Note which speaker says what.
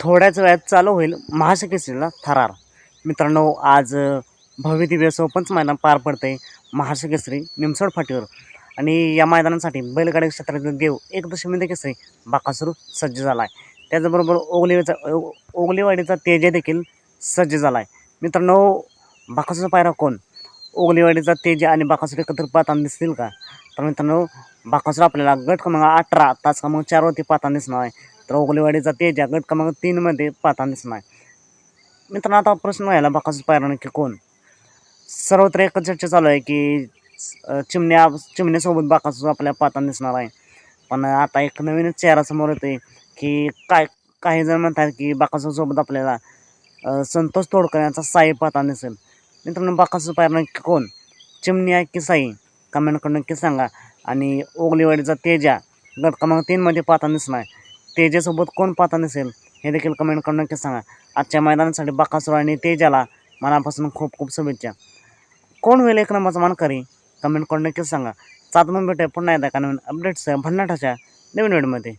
Speaker 1: थोड्याच वेळात चालू होईल महाशकेसरीला थरार. मित्रांनो आज भव्य दिव्य असं मैदान पार पडते महाशकेसरी निमसोड फाटीवर. आणि या मैदानासाठी बैलगाडी क्षेत्रातील देव एक दशमिंद केसरी सज्ज झाला आहे त्याचबरोबर ओगलेचा ओ- ओगलेवाडीचा तेजय देखील सज्ज झाला आहे मित्रांनो बाकासूरचा पायरा कोण? ओगलेवाडीचा तेजे आणि बाकासूर एकत्र पाहताना दिसतील का? तर मित्रांनो बाकासूर आपल्याला गट क्रमांक अठरा तास क्रमांक चारवरती पाहताना दिसणार आहे. तर ओगलेवाडीचा तेजा गट क्रमांक तीनमध्ये पाहताना दिसणार आहे. मित्रांनो आता प्रश्न व्हायला बाकासूर पायरा नक्की कोण? सर्वत्र एकच चर्चा चालू आहे की चिमण्या चिमण्यासोबत बाकासूर आपल्याला पाहताना दिसणार आहे. पण आता एक नवीनच चेहरा समोर येते की काय काही जण म्हणतात की बाकासूरसोबत आपल्याला संतोष तोडकर यांचा साई पाहताना दिसेल. मित्रांनो बाकासूर पायरा नक्की कोण? चिमण्या की साई? कमेंट करून नक्की सांगा. आणि ओगलेवाडीचा तेजा. गट क्रमांक तीनमध्ये पाहता दिसणार. आहे तेजासोबत कोण पाहता दिसेल हे देखील कमेंट करून नक्की सांगा. आजच्या मैदानासाठी बाकासूर आणि तेजाला मनापासून खूप खूप शुभेच्छा. कोण होईल एक नंबरचा मानकरी? कमेंट करून नक्कीच सांगा. सात मग भेटूया पुन्हा एकदा का नवीन अपडेट्स भन्नाटाच्या नवीन वेडमध्ये